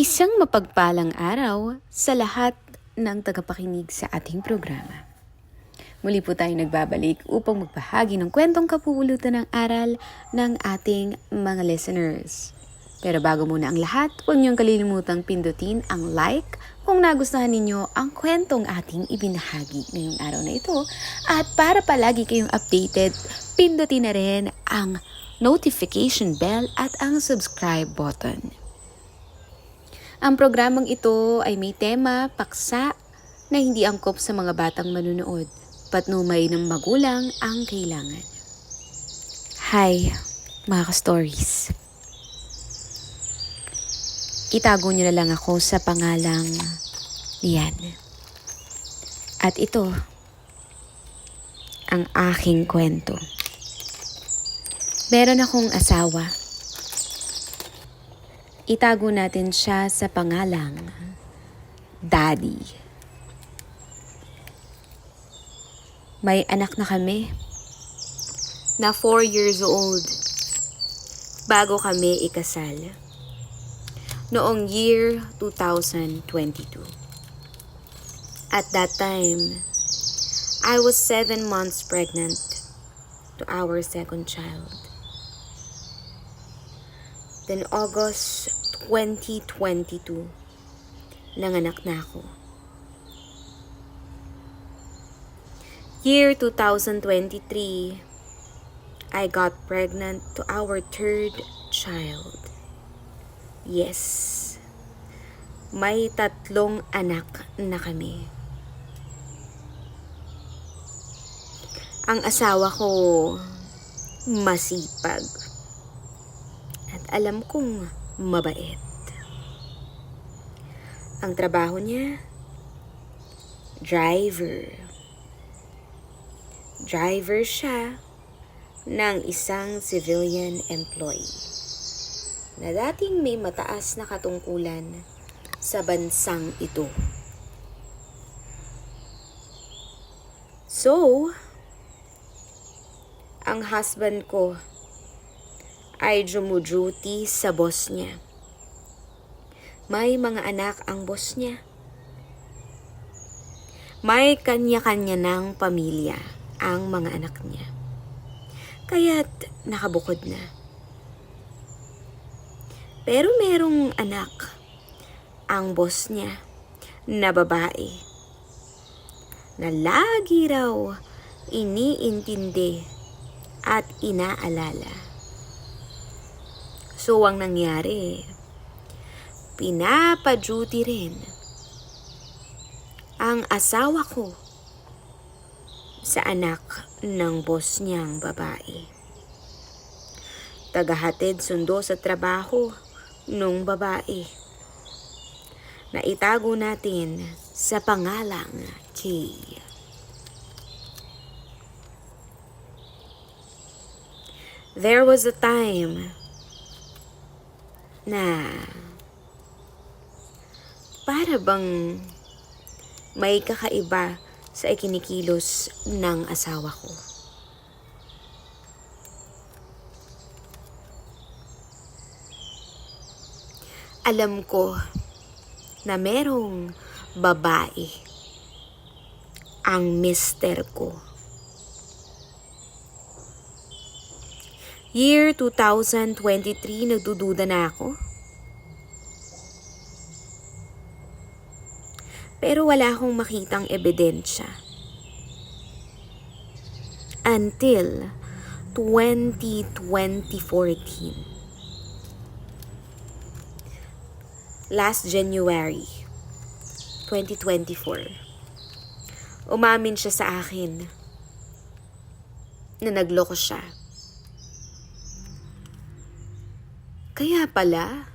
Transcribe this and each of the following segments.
Isang mapagpalang araw sa lahat ng tagapakinig sa ating programa. Muli po tayo nagbabalik upang magbahagi ng kwentong kapupulutan ng aral ng ating mga listeners. Pero bago muna ang lahat, huwag niyong kalilimutang pindutin ang like kung nagustuhan ninyo ang kwentong ating ibinahagi ngayong araw na ito. At para palagi kayong updated, pindutin na rin ang notification bell at ang subscribe button. Ang programang ito ay may tema, paksa, na hindi angkop sa mga batang manunood, patnumay ng magulang ang kailangan. Hi, mga ka-stories. Itago niyo na lang ako sa pangalang Lian. At ito, ang aking kwento. Meron akong asawa. Itago natin siya sa pangalang Daddy. May anak na kami na 4 years old bago kami ikasal noong year 2022. At that time, I was 7 months pregnant to our second child. Then August 2022, nanganak na ako. Year 2023, I got pregnant to our third child. Yes, may tatlong anak na kami. Ang asawa ko masipag at alam kong mabait. Ang trabaho niya, driver. Driver siya ng isang civilian employee na dating may mataas na katungkulan sa bansang ito. So, ang husband ko ay jumuduty sa boss niya. May mga anak ang boss niya. May kanya-kanya ng pamilya ang mga anak niya. Kaya't nakabukod na. Pero merong anak ang boss niya na babae na lagi raw iniintindi at inaalala. So, ang nangyari, pinapa-duty rin ang asawa ko sa anak ng boss niyang babae. Tagahatid sundo sa trabaho nung babae na itago natin sa pangalang Kay. There was a time na para bang may kakaiba sa ikinikilos ng asawa ko. Alam ko na merong babae ang mister ko. Year 2023, nagdududa na ako. Pero wala akong makitang ebidensya. Until 202014. Last January 2024. Umamin siya sa akin na nagloko siya. Kaya pala,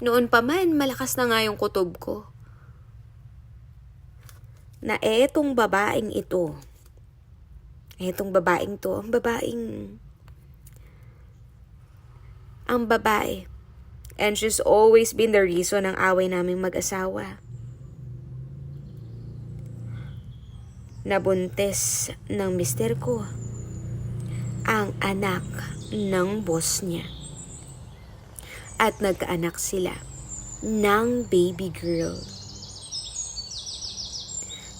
noon pa man malakas na nga yung kutob ko. Na etong babaeng ito, etong babaeng to, ang babaeng, ang babae, and she's always been the reason ng away naming mag-asawa. Nabuntis ng mister ko ang anak ng boss niya. at nagkaanak sila ng baby girl.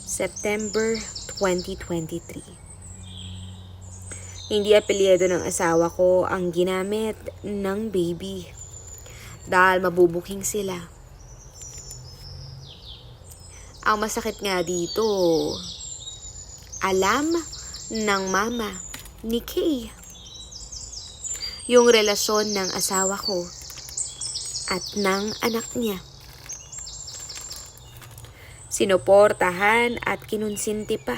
September 2023. Hindi apelyido ng asawa ko ang ginamit ng baby dahil mabubuking sila. Ang masakit nga dito, alam ng mama ni Kay yung relasyon ng asawa ko at ng anak niya. Sinuportahan at kinunsinti pa.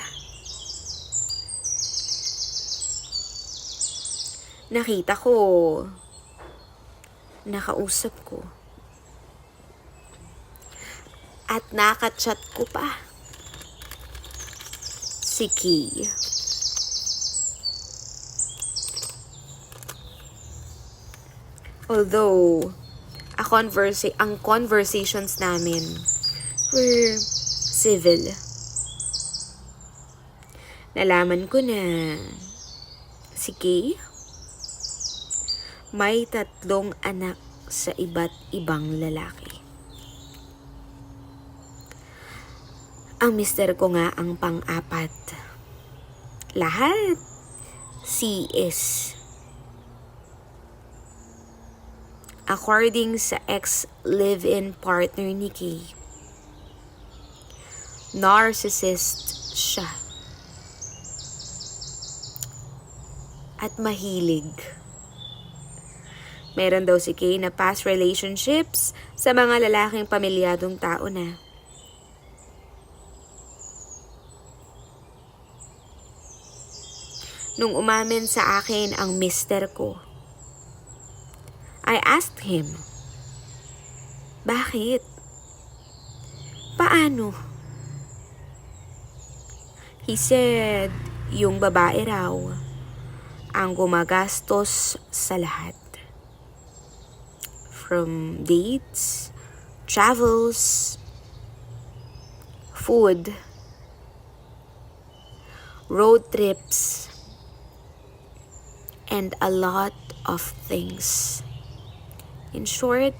Nakita ko, nakausap ko, at nakachat ko pa si Key. Although, a conversa- ang conversations namin were civil. Nalaman ko na si Kay may tatlong anak sa iba't ibang lalaki. Ang mister ko nga ang pang-apat. Lahat CS. According sa ex-live-in partner ni Kay, narcissist siya. At mahilig. Meron daw si Kay na past relationships sa mga lalaking pamilyadong tao na. Nung umamin sa akin ang mister ko, I asked him, Bakit? Paano? He said, yung babae raw ang gumagastos sa lahat. From dates, travels, food, road trips, and a lot of things. In short,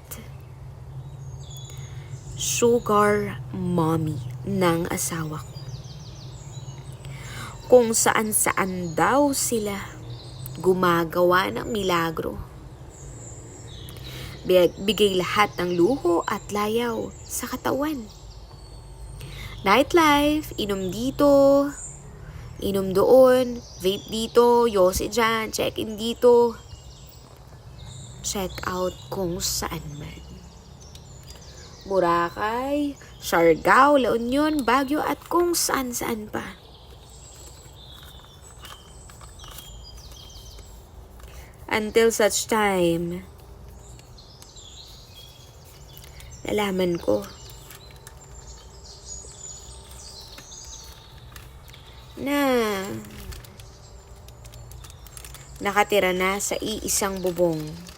sugar mommy ng asawa ko. Kung saan saan daw sila gumagawa ng milagro. Big- Bigay lahat ng luho at layaw sa katawan. Nightlife, inom dito, inom doon, vape dito, yose dyan, check-in dito, check out kung saan man. Boracay, Siargao, La Union, Baguio at kung saan-saan pa. Until such time, nalaman ko na nakatira na sa iisang bubong.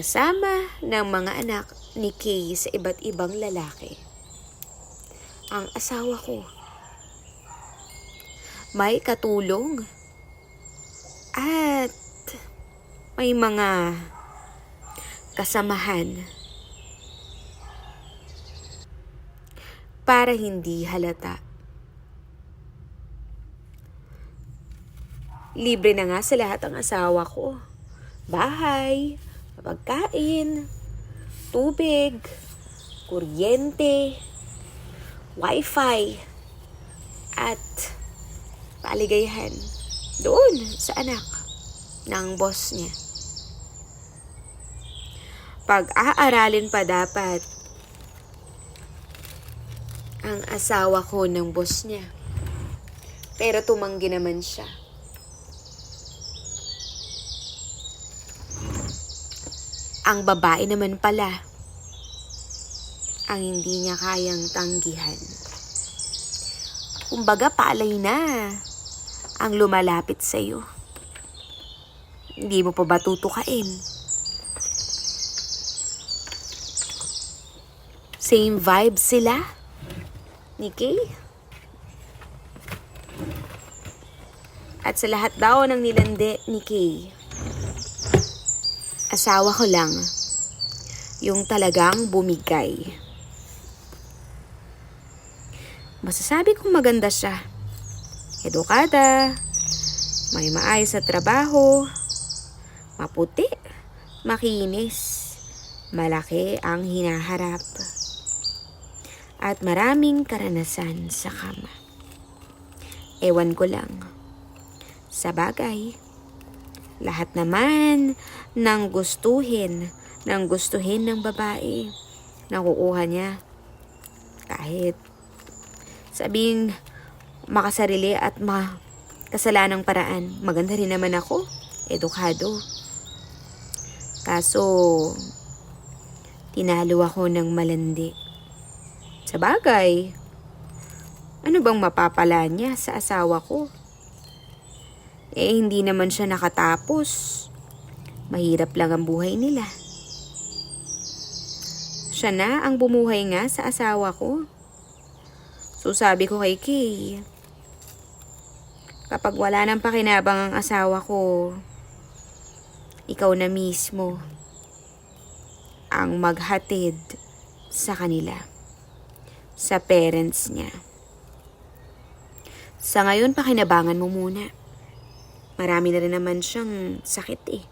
Kasama ng mga anak ni Kay sa iba't ibang lalaki. Ang asawa ko. May katulong. At may mga kasamahan para hindi halata. Libre na nga sa lahat ang asawa ko. Bahay, pagkain, tubig, kuryente, wifi, at paaligayahan doon sa anak ng boss niya. Pag-aaralin pa dapat ang asawa ko ng boss niya. Pero tumanggi naman siya. Ang babae naman pala ang hindi niya kayang tanggihan. Kumbaga palay na ang lumalapit sa'yo. Hindi mo pa ba tutukain? Same vibe sila? Ni? At sa lahat daw ng nilande ni Kay, asawa ko lang yung talagang bumigay. Masasabi kong maganda siya. Edukada, may maayos sa trabaho, maputi, makinis, malaki ang hinaharap, at maraming karanasan sa kama. Ewan ko lang. Sa bagay, lahat naman ng gustuhin, ng gustuhin ng babae, nakukuha niya. Kahit sabing makasarili at ma kasalanang paraan. Maganda rin naman ako, edukado. Kaso, tinalo ako ng malandi. Sa bagay, ano bang mapapala niya sa asawa ko? Eh, hindi naman siya nakatapos. Mahirap lang ang buhay nila. Siya na ang bumuhay nga sa asawa ko. So sabi ko kay Kay, kapag wala nang pakinabang ang asawa ko, ikaw na mismo ang maghatid sa kanila, sa parents niya. Sa ngayon, pakinabangan mo muna. Marami na rin naman siyang sakit eh.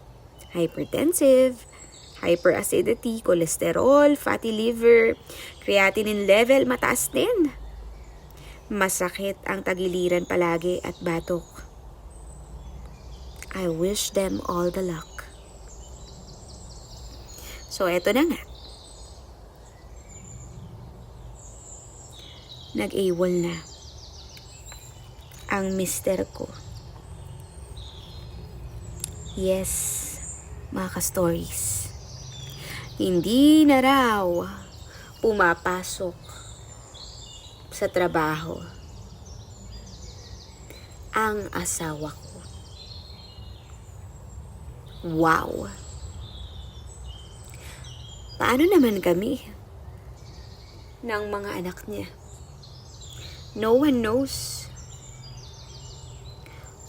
Hypertensive, hyperacidity, cholesterol, fatty liver, creatinine level mataas din. Masakit ang tagiliran palagi at batok. I wish them all the luck. So, eto na nga. Nag-AWOL na ang mister ko. Yes, mga ka-stories. Hindi na raw pumapasok sa trabaho ang asawa ko. Wow! Paano naman kami ng mga anak niya? No one knows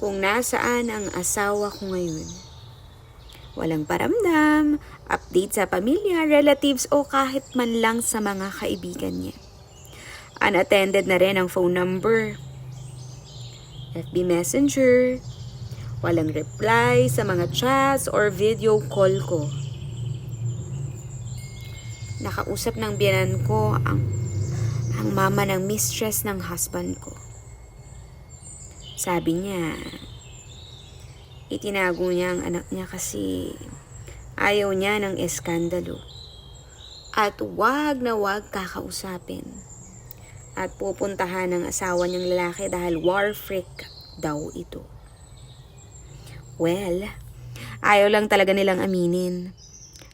kung nasaan ang asawa ko ngayon. Walang paramdam, update sa pamilya, relatives o kahit man lang sa mga kaibigan niya. Unattended na rin ang phone number. FB Messenger. Walang reply sa mga chats or video call ko. Nakausap ng biyanan ko ang, ang mama ng mistress ng husband ko. Sabi niya, itinago niya ang anak niya kasi ayaw niya ng eskandalo. At wag na wag kakausapin. At pupuntahan ng asawa niyang lalaki dahil war freak daw ito. Well, ayaw lang talaga nilang aminin.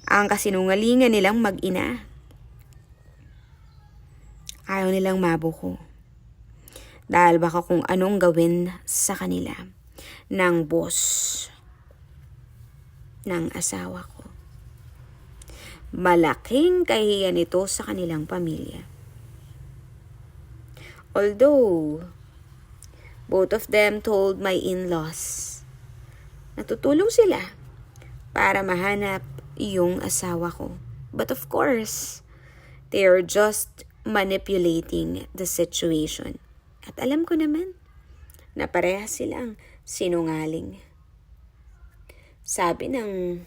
Ang kasinungalingan nilang mag-ina. Ayaw nilang mabuko. Dahil baka kung anong gawin sa kanila ng boss ng asawa ko. Malaking kahiyan ito sa kanilang pamilya. Although, both of them told my in-laws natutulong sila para mahanap yung asawa ko. But of course, they are just manipulating the situation. At alam ko naman na parehas silang sinungaling. Sabi ng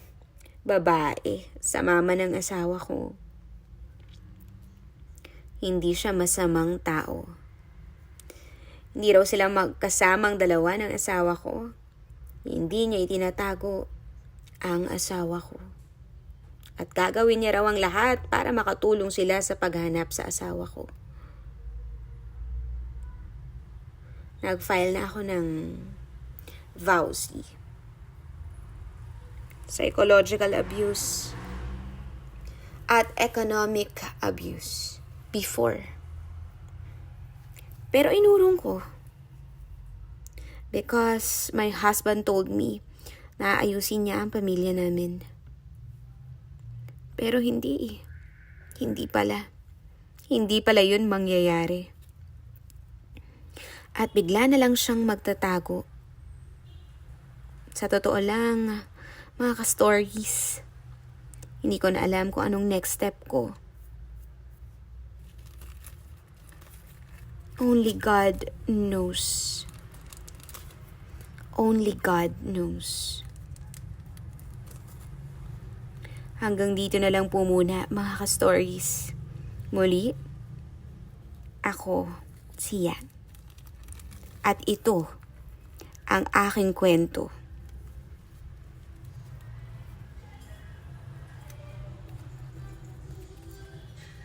babae sa mama ng asawa ko, hindi siya masamang tao. Hindi raw sila magkasamang dalawa ng asawa ko. Hindi niya itinatago ang asawa ko. At gagawin niya raw ang lahat para makatulong sila sa paghanap sa asawa ko. Nag-file na ako ng VAUSI. Psychological abuse at economic abuse before. Pero inurong ko. Because my husband told me na ayusin niya ang pamilya namin. Pero hindi eh. Hindi pala. Hindi pala yun mangyayari. At bigla na lang siyang magtatago. Sa totoo lang, mga ka-stories, Hindi ko na alam kung anong next step ko. Only God knows. Only God knows. Hanggang dito na lang po muna mga ka-stories. Muli, ako, siya. At ito, ang aking kwento